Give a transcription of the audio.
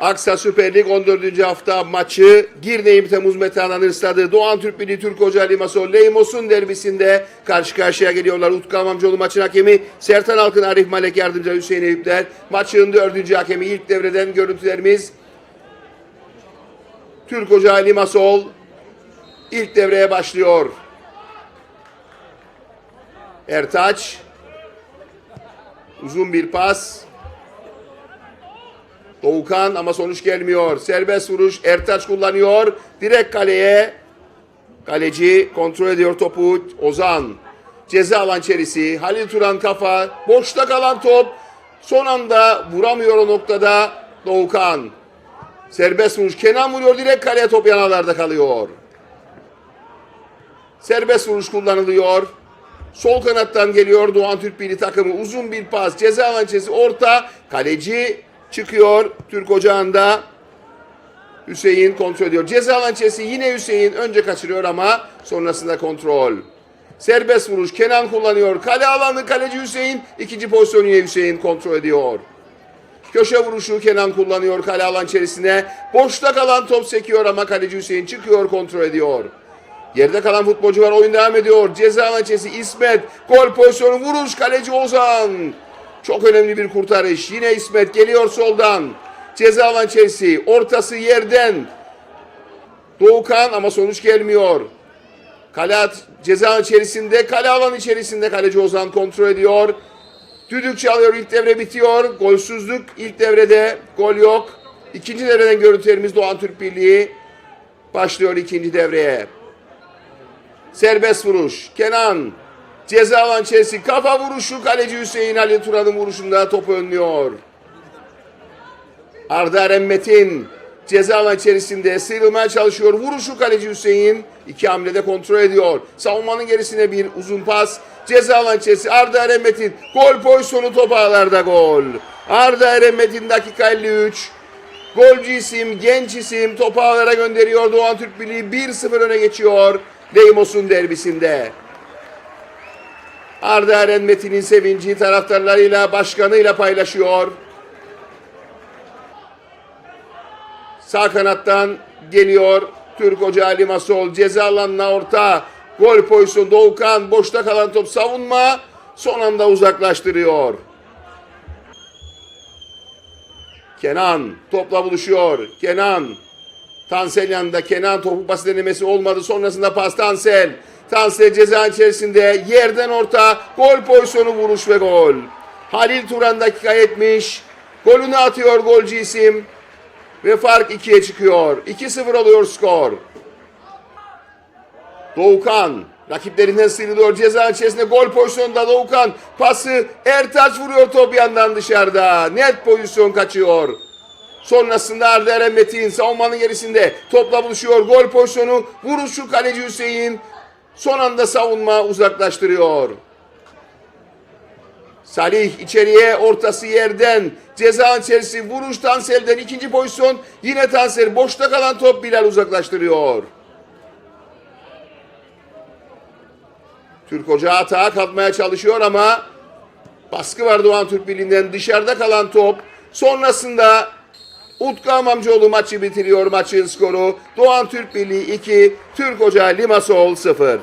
Aksa Süper Lig 14. hafta maçı Girneyim Temmuz Metehan'ın stadı Doğan Türk Birliği Türk Hoca Limassol Leymos'un derbisinde karşı karşıya geliyorlar. Utku Amamcıoğlu maçın hakemi Sertan Alkın Arif Malek yardımcı Hüseyin Eyüpler. Maçın dördüncü hakemi ilk devreden görüntülerimiz Türk Hoca Limassol ilk devreye başlıyor. Ertaç uzun bir pas. Doğukan ama sonuç gelmiyor. Serbest vuruş Ertaç kullanıyor. Direkt kaleye. Kaleci kontrol ediyor topu. Ozan. Ceza alan içerisi. Halil Turan kafa. Boşta kalan top. Son anda vuramıyor o noktada Doğukan. Serbest vuruş. Kenan vuruyor direkt kaleye top yanarlarda kalıyor. Serbest vuruş kullanılıyor. Sol kanattan geliyor Doğan Türk Birliği takımı. Uzun bir pas. Ceza alan içerisi orta. Kaleci çıkıyor Türk Ocağı'nda. Hüseyin kontrol ediyor. Ceza alan yine Hüseyin önce kaçırıyor ama sonrasında kontrol. Serbest vuruş Kenan kullanıyor. Kale alanı kaleci Hüseyin. ikinci pozisyonu Hüseyin kontrol ediyor. Köşe vuruşu Kenan kullanıyor kale alan içerisine. Boşta kalan top sekiyor ama kaleci Hüseyin çıkıyor kontrol ediyor. Yerde kalan futbolcu var oyun devam ediyor. Ceza alan İsmet. Gol pozisyonu vuruş kaleci Ozan. Çok önemli bir kurtarış. Yine İsmet geliyor soldan. Ceza alan. Ortası yerden. Doğukan ama sonuç gelmiyor. Kale at- ceza içerisinde, kale alan içerisinde kaleci Ozan kontrol ediyor. Düdük çalıyor, ilk devre bitiyor. Golsüzlük ilk devrede, gol yok. İkinci devreden görüntülerimiz Doğan Türk Birliği başlıyor ikinci devreye. Serbest vuruş. Kenan. Ceza alan içerisi. Kafa vuruşu. Kaleci Hüseyin Ali Turan'ın vuruşunda topu önlüyor. Arda Eren Metin. Ceza içerisinde sıyrılmaya çalışıyor. Vuruşu kaleci Hüseyin. iki hamlede kontrol ediyor. Savunmanın gerisine bir uzun pas. Ceza alan içerisi Arda Eren Metin. Gol pozisyonu top ağlarda gol. Arda Eren Metin dakika 53. Golcü isim, genç isim topu ağlara gönderiyor. Doğan Türk Birliği 1-0 öne geçiyor. Deimos'un derbisinde. Arda Eren Metin'in sevinci taraftarlarıyla, başkanıyla paylaşıyor. Sağ kanattan geliyor Türk Hoca Ali Masol. Ceza alanına orta. Gol pozisyonu Doğukan. Boşta kalan top savunma. Son anda uzaklaştırıyor. Kenan topla buluşuyor. Kenan. Tansel yanında. Kenan topu pas denemesi olmadı. Sonrasında pas Tansel. Tansel ceza içerisinde yerden orta. Gol pozisyonu vuruş ve gol. Halil Turan dakika 70. Golünü atıyor golcü isim. Ve fark 2'ye çıkıyor. 2-0 oluyor skor. Doğukan rakiplerinden sıyrılıyor. Ceza içerisinde gol pozisyonunda Doğukan pası Ertaç vuruyor top yandan dışarıda. Net pozisyon kaçıyor. Sonrasında Arda Eren Metin savunmanın gerisinde topla buluşuyor. Gol pozisyonu vuruşu kaleci Hüseyin. Son anda savunma uzaklaştırıyor. Salih içeriye ortası yerden ceza içerisi vuruş Tansel'den ikinci pozisyon yine Tansel boşta kalan top Bilal uzaklaştırıyor. Türk Hoca atağa kalkmaya çalışıyor ama baskı var Doğan Türk Birliği'nden dışarıda kalan top sonrasında Utku Amamcıoğlu maçı bitiriyor maçın skoru. Doğan Türk Birliği 2 Türk Hoca Limassol 0